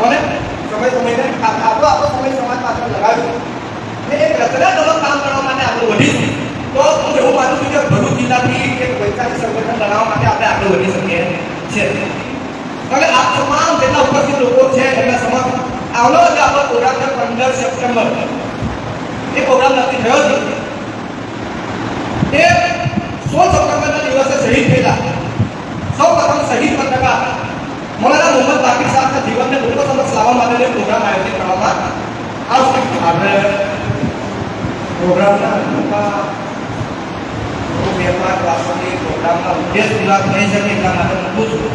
કોને સમય સમયને આપણો આપણો સમય સમાજ પાછળ લગાવ્યો ને એક રચનાત્મક કામ કરવા માટે આગળ વધીશું તો હું એવું માનું છું કે ભરૂચ જિલ્લાથી એક વૈચારિક સંગઠન બનાવવા માટે આપણે આગળ વધી શકીએ છીએ. હવે આ તમામ જેટલા ઉપસ્થિત લોકો છે, એમના સમક્ષ આવનારો જે આપણો પ્રોગ્રામ છે પંદર સપ્ટેમ્બર. એ પ્રોગ્રામ નક્કી થયો છે. એ સોળ સપ્ટેમ્બરના દિવસે શહીદ થયેલા. સૌ પ્રથમ શહીદ પત્રકાર મૌલાના મોહમ્મદ બાકીર સાહેબના જીવનને લોકો સમક્ષ લાવવા માટેનો પ્રોગ્રામ આયોજિત કરવામાં આવશે આપણે પ્રોગ્રામના પાંચ વાક્યોથી પ્રોગ્રામના ઉદ્દેશ પૂરા થઈ શકે એટલા માટે મૂકું છું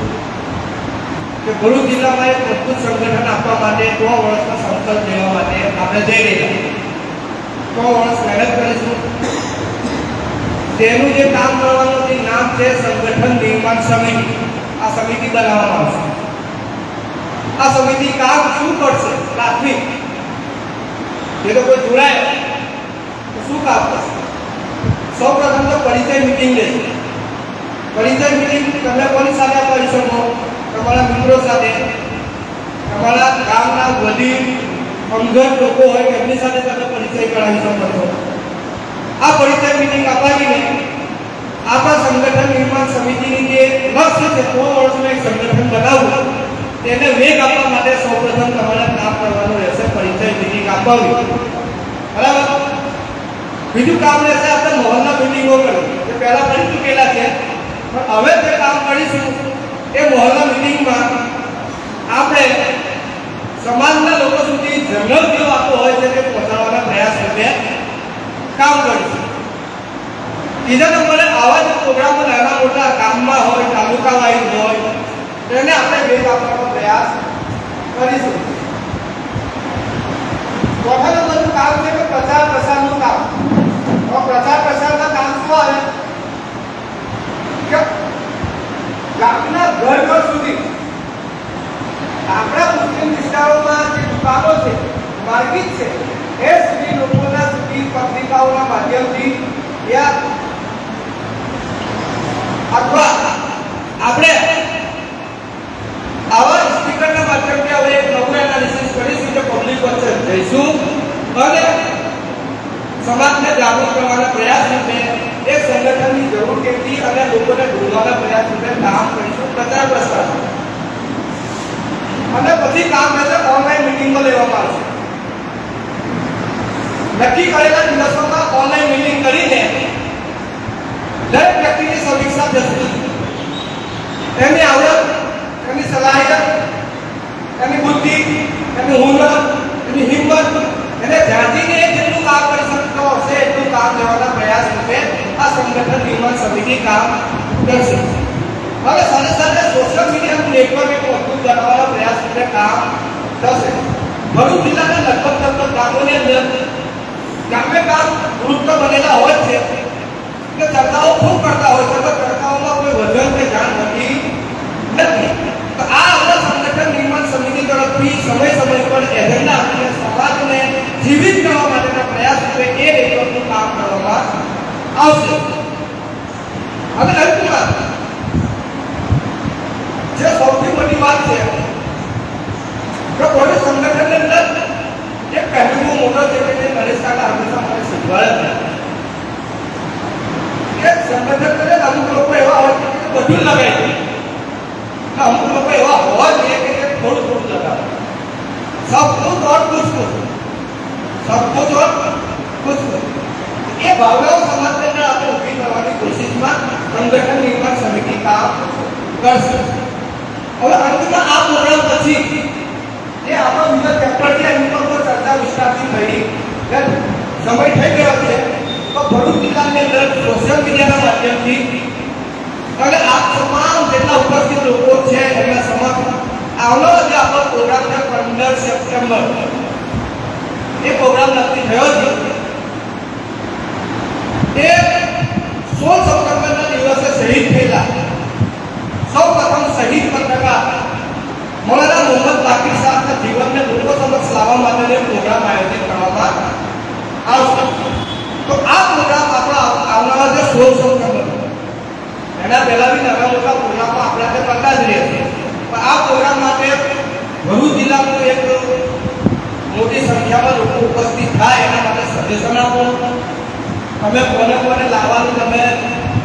કે ભરૂચ જિલ્લામાં એક મજબૂત સંગઠન આપવા માટે સો વર્ષનો સંકલ્પ લેવા માટે આપણે જઈ રહ્યા. સો વર્ષ મહેનત કરીશું તેનું જે કામ કરવાનું જે નામ છે સંગઠન નિર્માણ સમિતિ આ સમિતિ બનાવવામાં આવશે આ સમિતિ કામ શું કરશે? પ્રાથમિક એ તો કોઈ જોડાય. તો શું કામ કરશે? સૌ પ્રથમ તો પરિચય મિટિંગ લેશે. પરિચય મિટિંગ તમે કોની સાથે કરી શકો તમારા મિત્રો સાથે. તમારા ગામના વડીલ અંગત લોકો હોય, એમની સાથે તમે પરિચય કરાવી શકો છો. આ પરિચય મિટિંગ અપાવીને આપણા સંગઠન નિર્માણ સમિતિની જે લક્ષ્ય છે સો વર્ષનું એક સંગઠન બનાવવું તેને વેગ આપવા માટે સૌપ્રથમ તમારે કામ કરવાનું રહેશે પરિચય બરાબર? બીજું કામ રહેશે આપણે મોહનના મિટિંગો કરવી. એ પહેલાં કરી ચૂકેલા છે. પણ હવે જે કામ કરીશું, એ મોહનના મિટિંગમાં આપણે સમાજના લોકો સુધી જનરલ જેવો આપવો હોય છે તે પહોંચાડવાના પ્રયાસ રૂપે કામ કરીશું. બીજા નંબરે આવા જ પ્રોગ્રામો નાના મોટા ગામમાં હોય તાલુકા વાઇઝ હોય, તેને આપણે વેગ આપવાનો પ્રયાસ કરીશું ચોથા નંબરનું કામ છે કે પ્રચાર પ્રસારનું કામ તો પ્રચાર પ્રસારના કામ શું આવે કે ગામના ઘર ઘર સુધી. આપણા મુસ્લિમ વિસ્તારોમાં જે દુકાનો છે, માર્કેટ છે, એ સુધી લોકોના સુધી પત્રિકાઓના માધ્યમથી અથવા આપણે આવા સ્પીકરના માધ્યમથી હવે એક નવું એનાલિસિસ કરીશું કે પબ્લિક વચ્ચે જઈશું અને સમાજને જાગૃત કરવાના પ્રયાસ રૂપે એ સંગઠનની જરૂર કેટલી અને લોકોને જોડવાના પ્રયાસ રૂપે કામ કરીશું. પ્રચાર પ્રસાર અને પછી કામ રહેશે ઓનલાઈન મિટિંગો લેવામાં આવશે નક્કી કરેલા દિવસોમાં ઓનલાઈન મિટિંગ કરીને દરેક વ્યક્તિની સમીક્ષા થશે એની આવડત એની સલાહિયત એની બુદ્ધિ એની હુનર એની હિંમત એને જાણીને એ જેટલું કામ કરી શકતો હશે એટલું કામ લેવાના પ્રયાસ રૂપે આ સંગઠન નિર્માણ સમિતિ કામ કરશે હવે સાથે સાથે સોશિયલ મીડિયાનું નેટવર્ક એક મજબૂત બનાવવાના પ્રયાસ રૂપે કામ થશે. ભરૂચ જિલ્લાના લગભગ લગભગ ગામોની અંદર ગામે ગામ ગ્રુપ તો બનેલા હોય છે. કે ચર્ચાઓ ખૂબ કરતા હોય છે, પણ ચર્ચાઓમાં કોઈ વજન કે જાણ નથી. નથી. તો આ આપણા સંગઠન નિર્માણ સમિતિ તરફથી સમય સમય પર એજન્ડા આપીને સમાજને જીવિત કરવા માટેના પ્રયાસ કરે એ નેટવર્કનું કામ કરવામાં આવશે. મને શીખવાડે છે કે સંગઠન કરે ને અમુક લોકો એવા હોય છે કે બધું જ લગાવી દે ને અમુક લોકો એવા હોવા જોઈએ કે તે થોડું થોડું લગાવે સબ કુછ और कुछ कुछ सब कुछ और कुछ कुछ એ ભાવનાઓ સમાજની અંદર આપણે ઊભી કરવાની કોશિશમાં સંગઠન નિર્માણ સમિતિ કામ કરશે હવે અંતમાં આ પ્રોગ્રામ પછી જે આપણો બીજો ચેપ્ટર છે એની પર કોઈ ચર્ચા વિસ્તારથી થઈ નથી. સમય થઈ ગયો છે. તો ભરૂચ જિલ્લાની અંદર સોશિયલ મીડિયાના માધ્યમથી અને આ તમામ જેટલા ઉપસ્થિત લોકો છે એમના સમક્ષ આવનારો જે આપણો પ્રોગ્રામ છે પંદર સપ્ટેમ્બર એ પ્રોગ્રામ નક્કી થયો છે એ સોળ સપ્ટેમ્બરના દિવસે શહીદ થયેલા સૌ પ્રથમ શહીદ પત્રકાર મૌલાના મોહમ્મદ બાકીર સાહેબના જીવનને લોકો સમક્ષ લાવવા માટેનો એક પ્રોગ્રામ આયોજિત કરવામાં આવશે તો આ પ્રોગ્રામ આપણા આવનારા જે સોળ સપ્ટેમ્બર એના પહેલા બી નાના મોટા પ્રોગ્રામો આપણા તે કરતા જ રહ્યા છીએ. પણ આ પ્રોગ્રામ માટે ભરૂચ જિલ્લામાં એક મોટી સંખ્યામાં લોકો ઉપસ્થિત થાય એના માટે સજેશન આપો. તમે કોને કોને લાવવાનું તમે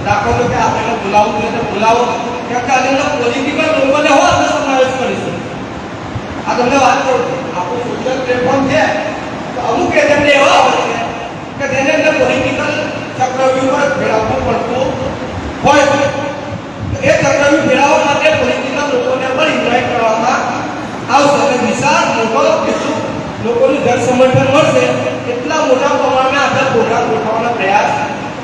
રાખો છો કે આપણે બોલાવવું જોઈએ તો બોલાવો. કેમ કે આજે પોઝિટિવ લોકોને હોય, અમે સમાવેશ કરીશું. આ તમને વાત કરું આપણું સોશિયલ પ્લેટફોર્મ છે. તો અમુક એજન્ડા એવા હોય છે કે જેને અંદર પોલિટિકલ ચક્રવ્યૂહ પર ફેરવવું પડતું હોય છે તો એ ચક્રવ્યૂહ ફેરવવા માટે પોલિટિકલ લોકોને પણ ઇન્વાઇટ કરવામાં આવશે અને વિશાળ મોટો કેટલું લોકોનું જન સમર્થન મળશે એટલા મોટા પ્રમાણમાં આપણે પ્રોગ્રામ ગોઠવવાનો પ્રયાસ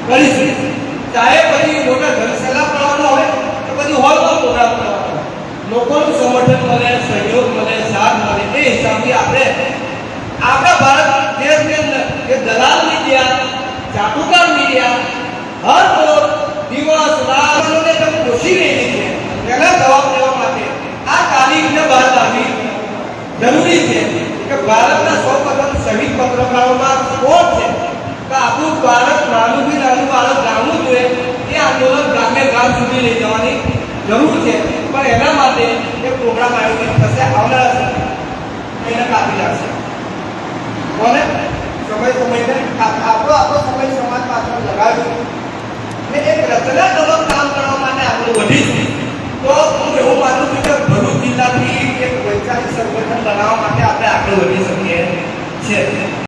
કરીશું ચાહે પછી મોટા જનસેલા કરવાનો હોય કે પછી હોલમાં પ્રોગ્રામ કરવાનો હોય લોકોનું સમર્થન મળે સહયોગ મળે સાથ મળે એ હિસાબથી આપણે આપણા ભારત દેશની અંદર જે દલાલ મીડિયા ચાટુકાર મીડિયા હર રોજ દિવસ રાતોને તેમ પોષી રહી છે તેના જવાબ દેવા માટે આ તારીખને બહાર લાવવી જરૂરી છે કે ભારતના સૌ પ્રથમ શહીદ પત્રકારોમાં કોણ છે કે આપણું ભારત નાનું બી નાનું ભારત જાણવું જોઈએ એ આંદોલન ગામે ગામ સુધી લઈ જવાની જરૂર છે. પણ એના માટે એ પ્રોગ્રામ આયોજિત થશે, આવનારા એને કાપી લાગશે કોને? સમય સમયને આપણો આપણો સમય સમાજ પાછળ